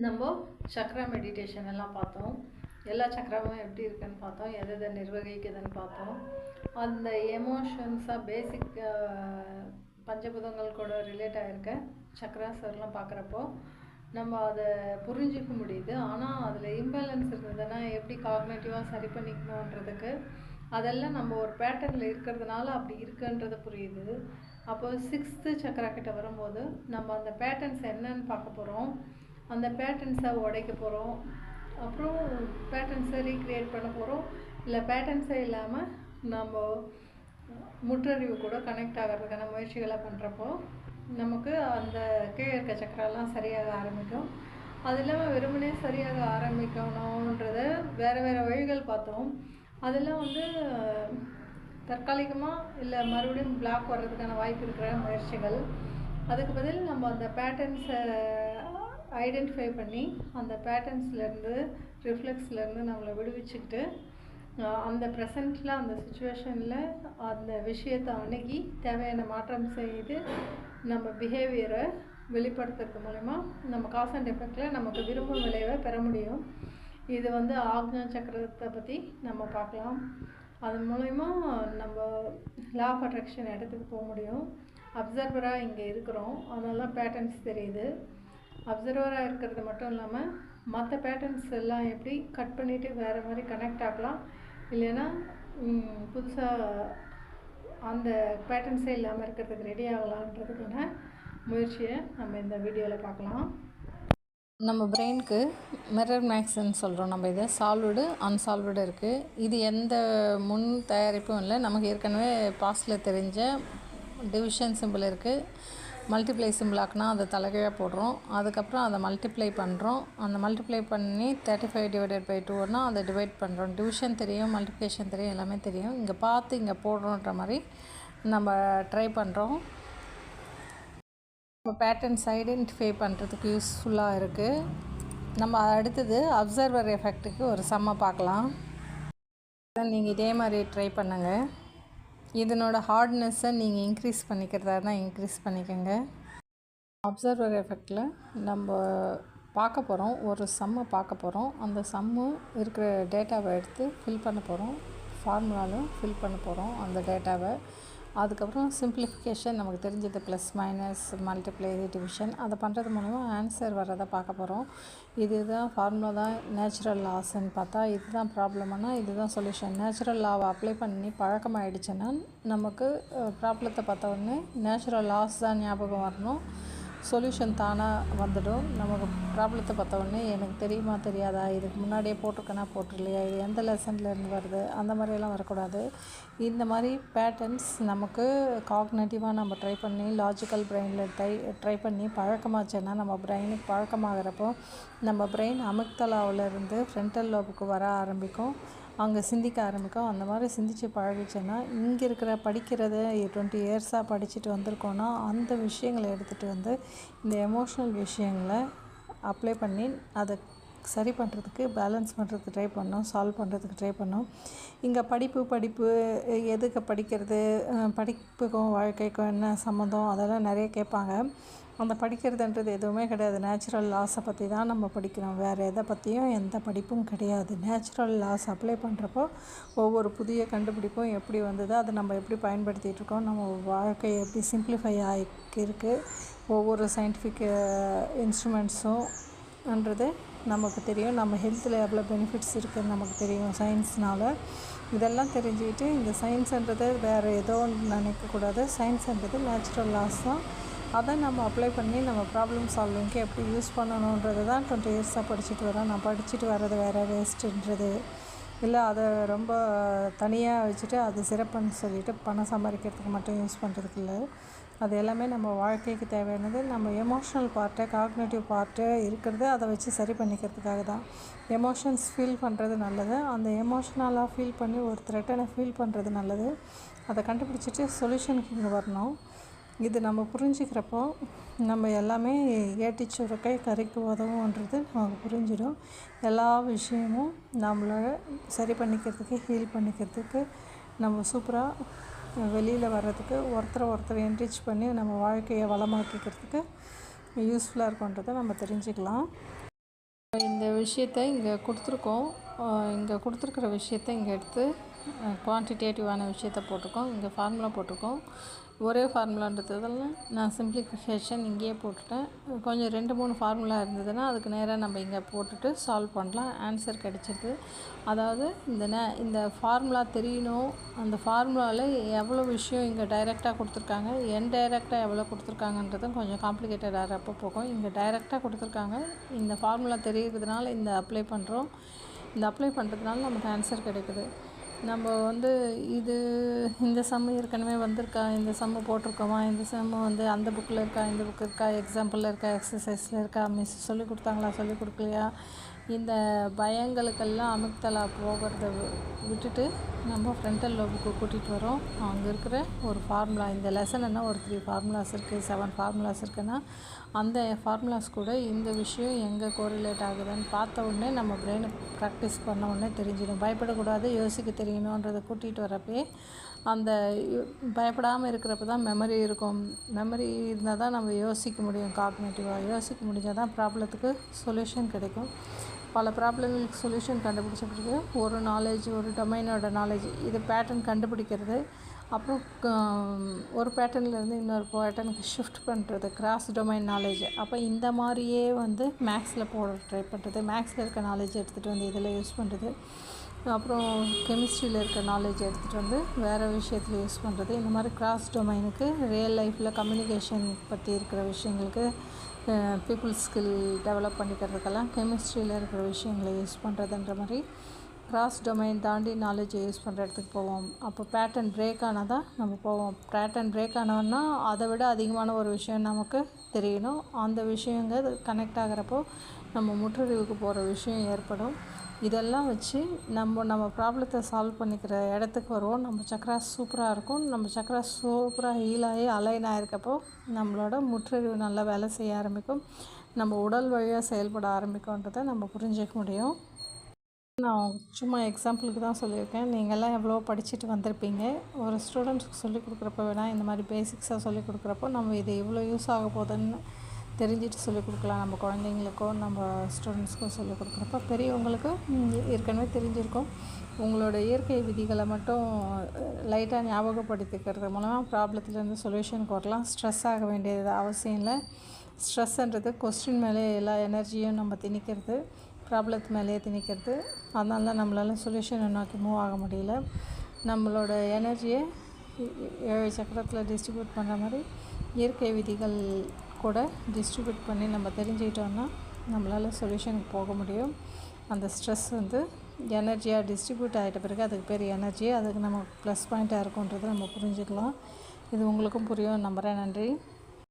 நம்ம சக்ரா மெடிடேஷன் எல்லாம் பார்த்தோம். எல்லா சக்கரமும் எப்படி இருக்குன்னு பார்த்தோம். எதை எதை நிர்வகிக்குதுன்னு பார்த்தோம். அந்த எமோஷன்ஸாக பேசிக் பஞ்சபூதங்கள் கூட ரிலேட் ஆகிருக்க சக்கராசர்லாம் பார்க்குறப்போ நம்ம அதை புரிஞ்சிக்க முடியுது. ஆனால் அதில் இம்பேலன்ஸ் இருந்ததுன்னா எப்படி காக்னேட்டிவாக சரி பண்ணிக்கணுன்றதுக்கு அதெல்லாம் நம்ம ஒரு பேட்டர்னில் இருக்கிறதுனால அப்படி இருக்குன்றது புரியுது. அப்போது சிக்ஸ்த்து சக்கரா கிட்ட வரும்போது நம்ம அந்த பேட்டர்ன்ஸ் என்னன்னு பார்க்க போகிறோம் அந்த பேட்டர்ன்ஸை உடைக்க போகிறோம் அப்புறம் பேட்டர்ன்ஸை ரீக்ரியேட் பண்ண போகிறோம் இல்லை பேட்டர்ன்ஸே இல்லாமல் நம்ம முற்றறிவு கூட கனெக்ட் ஆகிறதுக்கான முயற்சிகளை பண்ணுறப்போ நமக்கு அந்த கீழே இருக்க சக்கரெல்லாம் சரியாக ஆரம்பிக்கும். அது இல்லாமல் வெறுமனே சரியாக ஆரம்பிக்கணுன்றத வேறு வேறு வழிகள் பார்த்தோம். அதெல்லாம் வந்து தற்காலிகமாக இல்லை மறுபடியும் பிளாக் வர்றதுக்கான வாய்ப்பு இருக்கிற முயற்சிகள். அதுக்கு பதில் நம்ம அந்த பேட்டர்ன்ஸை ஐடென்டிஃபை பண்ணி அந்த பேட்டர்ன்ஸ்லேருந்து ரிஃப்ளெக்ஸ்லேருந்து நம்மளை விடுவிச்சுக்கிட்டு அந்த ப்ரெசண்ட்டில் அந்த சுச்சுவேஷனில் அந்த விஷயத்தை அணுகி தேவையான மாற்றம் செய்து நம்ம பிஹேவியரை வெளிப்படுத்துறது மூலிமா நம்ம காஸ் அண்ட் எஃபெக்டில் நமக்கு விரும்பும் விளைவை பெற முடியும். இது வந்து ஆக்ஞா சக்கரத்தை பற்றி நம்ம பார்க்கலாம். அது மூலயமா நம்ம லா ஆஃப் அட்ராக்ஷன் இடத்துக்கு போக முடியும். அப்சர்வராக இங்கே இருக்கிறோம். அதெல்லாம் பேட்டர்ன்ஸ் தெரியுது. அப்சர்வராக இருக்கிறது மட்டும் இல்லாமல் மற்ற பேட்டர்ன்ஸ் எல்லாம் எப்படி கட் பண்ணிவிட்டு வேறு மாதிரி கனெக்ட் ஆகலாம் இல்லைன்னா புதுசாக அந்த பேட்டர்ன்ஸே இல்லாமல் இருக்கிறதுக்கு ரெடி ஆகலான்றதுக்கான முயற்சியை நம்ம இந்த வீடியோவில் பார்க்கலாம். நம்ம பிரெயினுக்கு மிரர் மேக்ஸ்ன்னு சொல்கிறோம் நம்ம இதை. சால்வ்டு அன்சால்வ்டு இருக்குது இது எந்த முன் தயாரிப்பும் இல்லை. நமக்கு ஏற்கனவே பாஸ்டில் தெரிஞ்ச டிவிஷன் சிம்பிள் இருக்குது மல்டிப்ளை சிம்பிளாக்குனா அதை தலைகீழாக போடுறோம். அதுக்கப்புறம் அதை மல்டிப்ளை பண்ணுறோம் அந்த மல்டிப்ளை பண்ணி தேர்ட்டி ஃபைவ் டிவைடட் பை டூன்னா அதை டிவைட் பண்ணுறோம் டிவிஷன் தெரியும் மல்டிப்ளிகேஷன் தெரியும் எல்லாமே தெரியும். இங்கே பார்த்து இங்கே போடுறோன்ற மாதிரி நம்ம ட்ரை பண்ணுறோம் இப்போ பேட்டர்ன்ஸ் ஐடென்டிஃபை பண்ணுறதுக்கு யூஸ்ஃபுல்லாக இருக்குது நம்ம அடுத்தது அப்சர்வர் எஃபெக்ட்டுக்கு ஒரு செம்ம பார்க்கலாம். நீங்கள் இதே மாதிரி ட்ரை பண்ணுங்கள் இதனோட ஹார்ட்னஸை நீங்கள் இன்க்ரீஸ் பண்ணிக்கிறதா தான் இன்க்ரீஸ் பண்ணிக்கோங்க. அப்சர்வர் எஃபெக்டில் நம்ம பார்க்க போகிறோம் ஒரு சம்மை பார்க்க போகிறோம் அந்த சம்மு இருக்கிற டேட்டாவை எடுத்து ஃபில் பண்ண போகிறோம் ஃபார்முலாலும் ஃபில் பண்ண போகிறோம் அந்த டேட்டாவை அதுக்கப்புறம் சிம்பிளிஃபிகேஷன் நமக்கு தெரிஞ்சது ப்ளஸ் மைனஸ் மல்டிப்ளை டிவிஷன் அதை பண்ணுறது மூலமாக ஆன்சர் வர்றதை பார்க்க போகிறோம் இதுதான் ஃபார்முலா தான் நேச்சுரல் லாஸ்ன்னு பார்த்தா இதுதான் ப்ராப்ளம்னா இதுதான் சொல்யூஷன் நேச்சுரல் லாவை அப்ளை பண்ணி பழக்கம் ஆகிடுச்சுன்னா நமக்கு ப்ராப்ளத்தை பார்த்த உடனே நேச்சுரல் லாஸ் தான் ஞாபகம் வரணும். சொல்யூஷன் தானாக வந்துடும். நமக்கு ப்ராப்ளத்தை பார்த்த உடனே எனக்கு தெரியுமா தெரியாதா? இதுக்கு முன்னாடியே போட்டிருக்கேனா போட்டிருலையா இது எந்த லெசன்லேருந்து வருது? அந்த மாதிரியெல்லாம் வரக்கூடாது. இந்த மாதிரி பேட்டர்ன்ஸ் நமக்கு காக்னேட்டிவாக நம்ம ட்ரை பண்ணி லாஜிக்கல் பிரெயினில் ட்ரை ட்ரை பண்ணி பழக்கமாச்சுன்னா நம்ம பிரெயினுக்கு பழக்கமாகிறப்போ நம்ம பிரெயின் அமிக்தலாவிலேருந்து ஃப்ரண்டல் லோபுக்கு வர ஆரம்பிக்கும். அங்கே சிந்திக்க ஆரம்பிக்கும். அந்த மாதிரி சிந்தித்து பழகிச்சேன்னா இங்கே இருக்கிற படிக்கிறத டுவெண்ட்டி இயர்ஸாக படிச்சுட்டு வந்திருக்கோன்னா அந்த விஷயங்களை எடுத்துகிட்டு வந்து இந்த எமோஷ்னல் விஷயங்களை அப்ளை பண்ணி அதை சரி பண்ணுறதுக்கு பேலன்ஸ் பண்ணுறதுக்கு ட்ரை பண்ணோம் சால்வ் பண்ணுறதுக்கு ட்ரை பண்ணோம். இங்கே படிப்பு படிப்பு எதுக்கு படிக்கிறது படிப்புக்கும் வாழ்க்கைக்கும் என்ன சம்மந்தம் அதெல்லாம் நிறைய கேட்பாங்க. அந்த படிக்கிறதுன்றது எதுவுமே கிடையாது. நேச்சுரல் லாஸை பற்றி தான் நம்ம படிக்கிறோம். வேறு எதை பற்றியும் எந்த படிப்பும் கிடையாது. நேச்சுரல் லாஸ் அப்ளை பண்ணுறப்போ ஒவ்வொரு புதிய கண்டுபிடிப்பும் எப்படி வந்தது அதை நம்ம எப்படி பயன்படுத்திகிட்டு இருக்கோம் நம்ம வாழ்க்கை எப்படி சிம்பிளிஃபை ஆகிருக்கு ஒவ்வொரு சயின்டிஃபிக் இன்ஸ்ட்ருமெண்ட்ஸும்ன்றது நமக்கு தெரியும். நம்ம ஹெல்த்தில் எவ்வளோ பெனிஃபிட்ஸ் இருக்குதுன்னு நமக்கு தெரியும். சயின்ஸ்னால் இதெல்லாம் தெரிஞ்சுக்கிட்டு இந்த சயின்ஸுன்றது வேறு ஏதோ நினைக்கக்கூடாது. சயின்ஸுன்றது நேச்சுரல் லாஸ் தான். அதை நம்ம அப்ளை பண்ணி நம்ம ப்ராப்ளம் சால்விங்க்கு எப்படி யூஸ் பண்ணணுன்றது தான் டுவெண்ட்டி இயர்ஸாக படிச்சுட்டு வரேன் நான் படிச்சுட்டு வர்றது வேறு வேஸ்ட்டுன்றது இல்லை அதை ரொம்ப தனியாக வச்சுட்டு அது சிறப்புன்னு சொல்லிட்டு பணம் சம்பாதிக்கிறதுக்கு மட்டும் யூஸ் பண்ணுறதுக்கு இல்லை. அது எல்லாமே நம்ம வாழ்க்கைக்கு தேவையானது. நம்ம எமோஷ்னல் பார்ட்டு காக்னேட்டிவ் பார்ட்டு இருக்கிறது அதை வச்சு சரி பண்ணிக்கிறதுக்காக தான். எமோஷன்ஸ் ஃபீல் பண்ணுறது நல்லது. அந்த எமோஷ்னலாக ஃபீல் பண்ணி ஒரு த்ரெட்டனை ஃபீல் பண்ணுறது நல்லது. அதை கண்டுபிடிச்சிட்டு சொல்யூஷனுக்கு இங்கே வரணும். இது நம்ம புரிஞ்சுக்கிறப்போ நம்ம எல்லாமே ஏட்டிச்சுரக்கை கரைக்கு கறிக்கு உதவுன்றது நமக்கு புரிஞ்சிடும். எல்லா விஷயமும் நம்மளை சரி பண்ணிக்கிறதுக்கு ஹீல் பண்ணிக்கிறதுக்கு நம்ம சூப்பராக வெளியில் வர்றதுக்கு ஒருத்தரை ஒருத்தர் என்ரிச் பண்ணி நம்ம வாழ்க்கையை வளமாக்கிக்கிறதுக்கு யூஸ்ஃபுல்லாக இருக்குன்றதை நம்ம தெரிஞ்சுக்கலாம். இந்த விஷயத்தை இங்கே கொடுத்துருக்கோம். இங்கே கொடுத்துருக்குற விஷயத்த இங்கே எடுத்து குவான்டிடேட்டிவான விஷயத்த போட்டிருக்கோம். இங்கே ஃபார்முலா போட்டிருக்கோம். ஒரே ஃபார்முலான்றதுல நான் சிம்பிளிஃபிகேஷன் இங்கேயே போட்டுட்டேன். கொஞ்சம் ரெண்டு மூணு ஃபார்முலா இருந்ததுன்னா அதுக்கு நேராக நம்ம இங்கே போட்டுட்டு சால்வ் பண்ணலாம். ஆன்சர் கிடைச்சிது அதாவது இந்த நே இந்த ஃபார்முலா தெரியணும். அந்த ஃபார்முலாவில் எவ்வளோ விஷயம் இங்கே டைரெக்டாக கொடுத்துருக்காங்க. என் டைரெக்டாக எவ்வளோ கொடுத்துருக்காங்கன்றதும் கொஞ்சம் காம்ப்ளிகேட்டட் ஆகிறப்போ போகும். இங்கே டைரெக்டாக கொடுத்துருக்காங்க. இந்த ஃபார்முலா தெரியுறதுனால இந்த அப்ளை பண்ணுறோம் இந்த அப்ளை பண்ணுறதுனால நமக்கு ஆன்சர் கிடைக்குது. நம்ம வந்து இது இந்த சம்மு ஏற்கனவே வந்திருக்கா இந்த சம்மு போட்டிருக்கோமா இந்த சம்மு வந்து அந்த புக்கில் இருக்கா இந்த புக் இருக்கா எக்ஸாம்பிளில் இருக்கா எக்ஸசைஸில் இருக்கா மிஸ் சொல்லி கொடுத்தாங்களா சொல்லி கொடுக்கலையா? இந்த பயங்களுக்கெல்லாம் அமிக்தலா போகிறத விட்டுட்டு நம்ம ஃப்ரண்டல் லோபுக்கு கூட்டிகிட்டு வரோம். அங்கே இருக்கிற ஒரு ஃபார்முலா இந்த லெசன் ஒரு த்ரீ ஃபார்முலாஸ் இருக்குது செவன் ஃபார்முலாஸ் இருக்குன்னா அந்த ஃபார்முலாஸ் கூட இந்த விஷயம் எங்கே கோரிலேட் ஆகுதுன்னு பார்த்த உடனே நம்ம பிரெயினை ப்ராக்டிஸ் பண்ண உடனே தெரிஞ்சிடும். பயப்படக்கூடாது யோசிக்க தெரியணுன்றதை கூட்டிகிட்டு வரப்பே அந்த பயப்படாமல் இருக்கிறப்ப தான் மெமரி இருக்கும். மெமரி இருந்தால் தான் நம்ம யோசிக்க முடியும் காக்னேட்டிவாக யோசிக்க முடிஞ்சால் தான் ப்ராப்ளத்துக்கு சொல்யூஷன் கிடைக்கும். பல ப்ராப்ளங்களுக்கு சொல்யூஷன் கண்டுபிடிச்ச ஒரு நாலேஜ் ஒரு டொமைனோட நாலேஜ் இது பேட்டர்ன் கண்டுபிடிக்கிறது. அப்புறம் ஒரு பேட்டர்ன்லேருந்து இன்னொரு பேட்டர்னுக்கு ஷிஃப்ட் பண்ணுறது கிராஸ் டொமைன் நாலேஜ் அப்போ இந்த மாதிரியே வந்து மேக்ஸில் போட ட்ரை பண்ணுறது மேக்ஸில் இருக்க நாலேஜ் எடுத்துகிட்டு வந்து இதில் யூஸ் பண்ணுறது அப்புறம் கெமிஸ்ட்ரியில் இருக்க நாலேஜ் எடுத்துகிட்டு வந்து வேறு விஷயத்தில் யூஸ் பண்ணுறது இந்த மாதிரி கிராஸ் டொமைனுக்கு ரியல் லைஃப்பில் கம்யூனிகேஷன் பற்றி இருக்கிற விஷயங்களுக்கு பீப்புள் ஸ்கில் டெவலப் பண்ணிக்கிறதுக்கெல்லாம் கெமிஸ்ட்ரியில் இருக்கிற விஷயங்களை யூஸ் பண்ணுறதுன்ற மாதிரி கிராஸ் டொமைன் தாண்டி நாலேஜை யூஸ் பண்ணுற இடத்துக்கு போவோம். அப்போ பேட்டர்ன் பிரேக் ஆனால் தான் நம்ம போவோம். பேட்டர்ன் பிரேக் ஆனவொன்னா அதை விட அதிகமான ஒரு விஷயம் நமக்கு தெரியணும். அந்த விஷயங்க கனெக்ட் ஆகிறப்போ நம்ம முற்றறிவுக்கு போகிற விஷயம் ஏற்படும். இதெல்லாம் வச்சு நம்ம நம்ம ப்ராப்ளத்தை சால்வ் பண்ணிக்கிற இடத்துக்கு வருவோம். நம்ம சக்கரா சூப்பராக இருக்கும். நம்ம சக்கரா சூப்பராக ஹீலாகி அலைன் ஆகிருக்கப்போ நம்மளோட முற்றறிவு நல்லா வேலை செய்ய ஆரம்பிக்கும். நம்ம உடல் வழியாக செயல்பட ஆரம்பிக்கும்ன்றதை நம்ம புரிஞ்சிக்க முடியும். நான் சும்மா எக்ஸாம்பிளுக்கு தான் சொல்லியிருக்கேன். நீங்கள்லாம் எவ்வளோ படிச்சுட்டு வந்திருப்பீங்க? ஒரு ஸ்டூடெண்ட்ஸ்க்கு சொல்லிக் கொடுக்குறப்ப வேணால் இந்த மாதிரி பேசிக்ஸாக சொல்லிக் கொடுக்குறப்போ நம்ம இது இவ்வளோ யூஸ் ஆக போகுதுன்னு தெரிஞ்சுட்டு சொல்லிக் கொடுக்கலாம். நம்ம குழந்தைங்களுக்கும் நம்ம ஸ்டூடெண்ட்ஸ்க்கும் சொல்லிக் கொடுக்குறப்ப பெரியவங்களுக்கு ஏற்கனவே தெரிஞ்சிருக்கும். உங்களோட இயற்கை விதிகளை மட்டும் லைட்டாக ஞாபகப்படுத்திக்கிறது மூலமாக ப்ராப்ளத்துலேருந்து சொல்யூஷனுக்கு வரலாம். ஸ்ட்ரெஸ் ஆக வேண்டியது அவசியம் இல்லை. ஸ்ட்ரெஸ்ன்றது கொஸ்டின் மேலே எல்லா எனர்ஜியும் நம்ம திணிக்கிறது. ப்ராப்ளத்து மேலேயே திணிக்கிறது. அதனால தான் நம்மளால் சொல்யூஷனை நோக்கி மூவ் ஆக முடியல. நம்மளோட எனர்ஜியை ஏழு சக்கரத்தில் டிஸ்ட்ரிபியூட் பண்ணுற மாதிரி இயற்கை விதிகள் கூட டிஸ்ட்ரிபியூட் பண்ணி நம்ம தெரிஞ்சுக்கிட்டோன்னா நம்மளால் சொல்யூஷனுக்கு போக முடியும். அந்த ஸ்ட்ரெஸ் வந்து எனர்ஜியாக டிஸ்ட்ரிபியூட் ஆகிட்ட பிறகு அதுக்கு பேர் எனர்ஜி அதுக்கு நம்ம ப்ளஸ் பாயிண்ட்டாக இருக்குன்றது நம்ம புரிஞ்சுக்கலாம். இது உங்களுக்கும் புரியும். நம்புகிறேன் நன்றி.